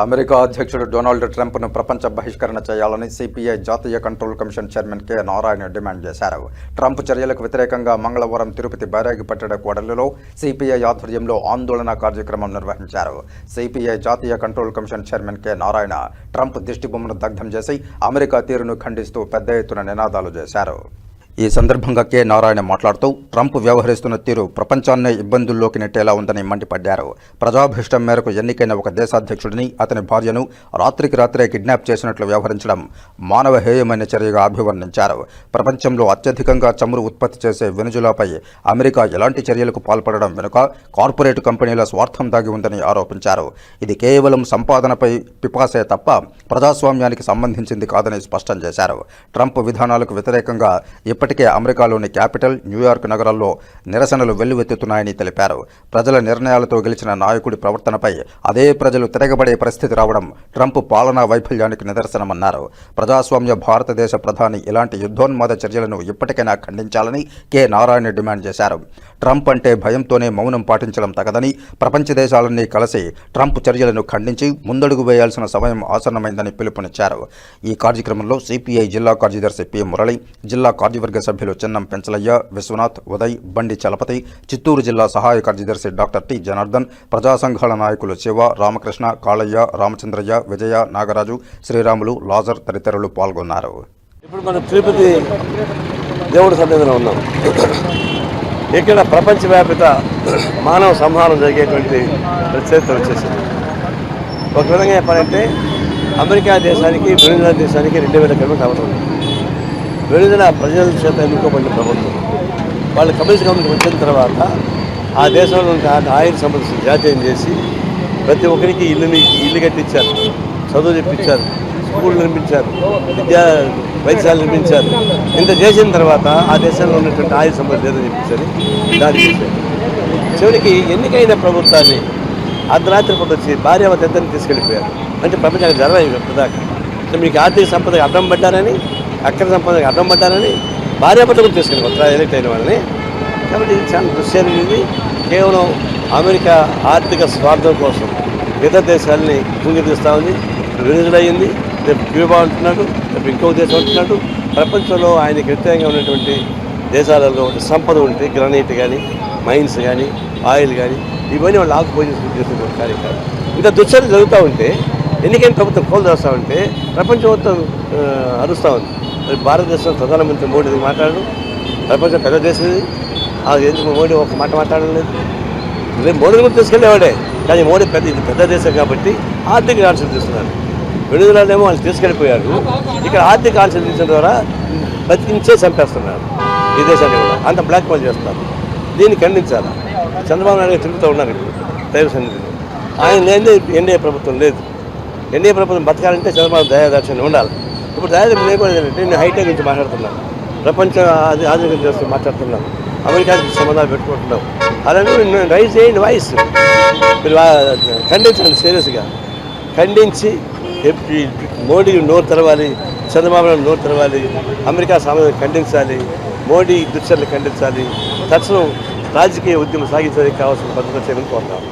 America అధ్యక్షుడు Donald ట్రంప్ను ప్రపంచ బహిష్కరణ చేయాలని సిపిఐ జాతీయ control commission chairman K Narayana demand చేశారు. ట్రంప్ చర్యలకు వ్యతిరేకంగా మంగళవారం తిరుపతి బైరాగి పట్టణ కూడలిలో సిపిఐ ఆధ్వర్యంలో ఆందోళన కార్యక్రమం నిర్వహించారు. సిపిఐ జాతీయ control commission chairman K Narayana Trump దిష్టిబొమ్మను దగ్ధం చేసి అమెరికా తీరును ఖండిస్తూ పెద్ద ఎత్తున నినాదాలు చేశారు. ఈ సందర్భంగా కె. నారాయణ మాట్లాడుతూ ట్రంప్ వ్యవహరిస్తున్న తీరు ప్రపంచాన్నే ఇబ్బందుల్లోకి నెట్టేలా ఉందని మండిపడ్డారు. ప్రజాభీష్టం మేరకు ఎన్నికైన ఒక దేశాధ్యక్షుడిని అతని భార్యను రాత్రికి రాత్రే కిడ్నాప్ చేసినట్లు వ్యవహరించడం మానవహేయమైన చర్యగా అభివర్ణించారు. ప్రపంచంలో అత్యధికంగా చమురు ఉత్పత్తి చేసే వెనుజులాపై అమెరికా ఎలాంటి చర్యలకు పాల్పడడం వెనుక కార్పొరేట్ కంపెనీల స్వార్థం దాగి ఉందని ఆరోపించారు. ఇది కేవలం సంపాదనపై పిపాసే తప్ప ప్రజాస్వామ్యానికి సంబంధించింది కాదని స్పష్టం చేశారు. ట్రంప్ విధానాలకు వ్యతిరేకంగా ఇప్పటికే అమెరికాలోని క్యాపిటల్ న్యూయార్క్ నగరాల్లో నిరసనలు వెల్లువెత్తుతున్నాయని తెలిపారు. ప్రజల నిర్ణయాలతో గెలిచిన నాయకుడి ప్రవర్తనపై అదే ప్రజలు తిరగబడే పరిస్థితి రావడం ట్రంప్ పాలనా వైఫల్యానికి నిదర్శనమన్నారు. ప్రజాస్వామ్య భారతదేశ ప్రధాని ఇలాంటి యుద్ధోన్మాద చర్యలను ఇప్పటికైనా ఖండించాలని కె. నారాయణ డిమాండ్ చేశారు. ట్రంప్ అంటే భయంతోనే మౌనం పాటించడం తగదని ప్రపంచ దేశాలన్నీ కలిసి ట్రంప్ చర్యలను ఖండించి ముందడుగు వేయాల్సిన సమయం ఆసన్నమైందని పిలుపునిచ్చారు. ఈ కార్యక్రమంలో సిపిఐ జిల్లా కార్యదర్శి పి. మురళి జిల్లా కార్యవర్గ సభ్యులు చిన్నం పెంచలయ్య విశ్వనాథ్ ఉదయ్ బండి చలపతి చిత్తూరు జిల్లా సహాయ కార్యదర్శి డాక్టర్ టి. జనార్దన్ ప్రజా సంఘాల నాయకులు శివ రామకృష్ణ కాళయ్య రామచంద్రయ్య విజయ నాగరాజు శ్రీరాములు లాజర్ తదితరులు పాల్గొన్నారు. ఇప్పుడు మనం తిరుపతి దేవుడి సన్నిధిలో ఉన్నాం. ఇక్కడ ప్రపంచవ్యాపిత మానవ సంహారం జరిగేటువంటి ప్రత్యేకత వచ్చేసింది. ఒక విధంగా చెప్పాలంటే అమెరికా దేశానికి వెనుజులా దేశానికి రెండు వేల కిలోమీటర్ అవసరం ఉంది. వెనుజులా ప్రజల చేత ఎన్నుకోబడిన ప్రభుత్వం. వాళ్ళు కమ్యూనిస్ట్ గవర్నమెంట్ వచ్చిన తర్వాత ఆ దేశంలో ఉన్న ఆ- జాతీయం చేసి ప్రతి ఒక్కరికి ఇల్లుని ఇల్లు కట్టించారు. చదువు చెప్పించారు. స్కూళ్ళు నిర్మించారు విద్యా వైద్యాలు నిర్మించారు. ఇంత చేసిన తర్వాత ఆ దేశంలో ఉన్నటువంటి ఆయుధ సంపద లేదని చెప్పేసి దాడి చేశారు. చివరికి ఎన్నికైన ప్రభుత్వాన్ని అర్ధరాత్రి పూట వచ్చి భార్య ఇద్దరిని తీసుకెళ్ళిపోయారు. అంటే ప్రపంచానికి జరగదు ఇప్పటిదాకా అంటే మీకు ఆర్థిక సంపదకి అడ్డం పడ్డారని అక్కడ సంపదకి అడ్డం పడ్డారని భార్య కూడా తీసుకెళ్ళిపోతారు ఎలక్ట్ అయిన వాళ్ళని. కాబట్టి ఇది చాలా దృశ్యాన్ని ఇది. కేవలం అమెరికా ఆర్థిక స్వార్థం కోసం ఇతర దేశాలని కుంగితీస్తూ ఉంది. విడుదలయ్యింది రేపు క్యూబా అంటున్నాడు రేపు ఇంకో దేశం అంటున్నాడు ప్రపంచంలో ఆయనకి వ్యతిరేకంగా ఉన్నటువంటి దేశాలలో సంపద ఉంటే గ్రనైట్ కానీ మైన్స్ కానీ ఆయిల్ కానీ ఇవన్నీ వాళ్ళు ఆకుపోయి చేస్తున్న కార్యక్రమం. ఇంత దుశ్చర్య జరుగుతూ ఉంటే ఎన్నికైన ప్రభుత్వం కోలు చేస్తూ ఉంటే ప్రపంచం మొత్తం అరుస్తూ ఉంది. మరి భారతదేశం ప్రధానమంత్రి మోడీ మాట్లాడడం ప్రపంచం పెద్ద దేశం ఇది. ఆ ఎందుకు మోడీ ఒక మాట మాట్లాడలేదు రేపు మోడీని కూడా తీసుకెళ్ళేవాడే. కానీ మోడీ పెద్ద ఇది పెద్ద దేశం కాబట్టి ఆర్థిక ఆంక్షలు తీస్తున్నారు విడుదలనేమో వాళ్ళు తీసుకెళ్ళిపోయారు. ఇక్కడ ఆర్థిక ఆంక్షలు తీసిన ద్వారా బతికించే చంపేస్తున్నారు ఈ దేశాన్ని కూడా. అంత బ్లాక్ మెయిల్ చేస్తున్నారు. దీన్ని ఖండించాలి? చంద్రబాబు నాయుడు తిరుగుతూ ఉన్నారు ఇప్పుడు దైవ సన్నిధిలో. ఆయన లేని ఎన్డీఏ ప్రభుత్వం లేదు. ఎన్డీఏ ప్రభుత్వం బతకాలంటే చంద్రబాబు దయాదర్శనం ఉండాలి. ఇప్పుడు దయాదర్శనం లేకపోతే నేను హైటెక్ నుంచి మాట్లాడుతున్నాను ప్రపంచం అది ఆధునికం చేస్తూ మాట్లాడుతున్నాను అమెరికాకి సంబంధాలు పెట్టుకుంటున్నాం. అలాగే నేను రైజ్ చేయండి వాయిస్ మీరు ఖండించండి సీరియస్గా ఖండించి ఎప్- మోడీ నోరు తెరవాలి చంద్రబాబు నోరు తెరవాలి అమెరికా సామాన్యం ఖండించాలి మోడీ దుశ్చర్యలు ఖండించాలి తక్షణం రాజకీయ ఉద్యమం సాగించడానికి కావాల్సిన పద్ధతులు చేయడం కోరుతాము